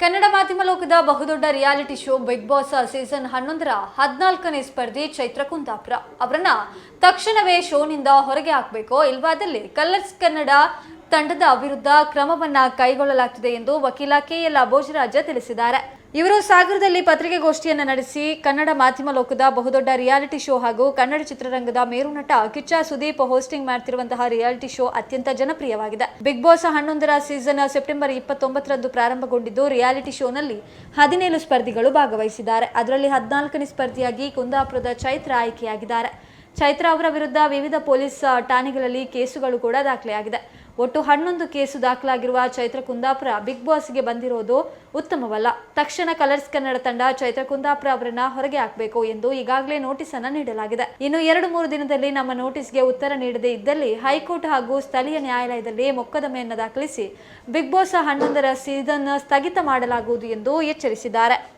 ಕನ್ನಡ ಮಾಧ್ಯಮ ಲೋಕದ ಬಹುದೊಡ್ಡ reality show Big Boss season ಹನ್ನೊಂದರ ಹದಿನಾಲ್ಕನೇ ಸ್ಪರ್ಧಿ ಚೈತ್ರ ಕುಂದಾಪುರ. ಅವರನ್ನ ತಕ್ಷಣವೇ ಶೋನಿಂದ ಹೊರಗೆ ಹಾಕಬೇಕು ಇಲ್ವಾದಲ್ಲಿ ಕಲರ್ಸ್ ಕನ್ನಡ ತಂಡದ ವಿರುದ್ಧ ಕ್ರಮವನ್ನ ಕೈಗೊಳ್ಳಲಾಗುತ್ತಿದೆ ಎಂದು ವಕೀಲ ಕೆಎಲ್ ಅಬೋಜರಾಜ ತಿಳಿಸಿದ್ದಾರೆ. ಇವರು ಸಾಗರದಲ್ಲಿ ಪತ್ರಿಕಾಗೋಷ್ಠಿಯನ್ನು ನಡೆಸಿ ಕನ್ನಡ ಮಾಧ್ಯಮ ಲೋಕದ ಬಹುದೊಡ್ಡ ರಿಯಾಲಿಟಿ ಶೋ ಹಾಗೂ ಕನ್ನಡ ಚಿತ್ರರಂಗದ ಮೇರು ನಟ ಕಿಚ್ಚ ಸುದೀಪ್ ಹೋಸ್ಟಿಂಗ್ ಮಾಡ್ತಿರುವಂತಹ ರಿಯಾಲಿಟಿ ಶೋ ಅತ್ಯಂತ ಜನಪ್ರಿಯವಾಗಿದೆ. ಬಿಗ್ ಬಾಸ್ ಹನ್ನೊಂದರ ಸೀಸನ್ ಸೆಪ್ಟೆಂಬರ್ ಇಪ್ಪತ್ತೊಂಬತ್ತರಂದು ಪ್ರಾರಂಭಗೊಂಡಿದ್ದು ರಿಯಾಲಿಟಿ ಶೋನಲ್ಲಿ ಹದಿನೇಳು ಸ್ಪರ್ಧಿಗಳು ಭಾಗವಹಿಸಿದ್ದಾರೆ. ಅದರಲ್ಲಿ ಹದಿನಾಲ್ಕನೇ ಸ್ಪರ್ಧಿಯಾಗಿ ಕುಂದಾಪುರದ ಚೈತ್ರ ಆಯ್ಕೆಯಾಗಿದ್ದಾರೆ. ಚೈತ್ರ ಅವರ ವಿರುದ್ಧ ವಿವಿಧ ಪೊಲೀಸ್ ಠಾಣೆಗಳಲ್ಲಿ ಕೇಸುಗಳು ಕೂಡ ದಾಖಲೆಯಾಗಿದೆ. ಒಟ್ಟು ಹನ್ನೊಂದು ಕೇಸು ದಾಖಲಾಗಿರುವ ಚೈತ್ರ ಕುಂದಾಪುರ ಬಿಗ್ ಬಾಸ್ಗೆ ಬಂದಿರೋದು ಉತ್ತಮವಲ್ಲ. ತಕ್ಷಣ ಕಲರ್ಸ್ ಕನ್ನಡ ತಂಡ ಚೈತ್ರ ಕುಂದಾಪುರ ಅವರನ್ನ ಹೊರಗೆ ಹಾಕಬೇಕು ಎಂದು ಈಗಾಗಲೇ ನೋಟಿಸ್ ಅನ್ನ ನೀಡಲಾಗಿದೆ. ಇನ್ನು ಎರಡು ಮೂರು ದಿನದಲ್ಲಿ ನಮ್ಮ ನೋಟಿಸ್ಗೆ ಉತ್ತರ ನೀಡದೇ ಇದ್ದಲ್ಲಿ ಹೈಕೋರ್ಟ್ ಹಾಗೂ ಸ್ಥಳೀಯ ನ್ಯಾಯಾಲಯದಲ್ಲಿ ಮೊಕದ್ದಮೆಯನ್ನು ದಾಖಲಿಸಿ ಬಿಗ್ ಬಾಸ್ ಹನ್ನೊಂದರ ಸೀಸನ್ ಸ್ಥಗಿತ ಮಾಡಲಾಗುವುದು ಎಂದು ಎಚ್ಚರಿಸಿದ್ದಾರೆ.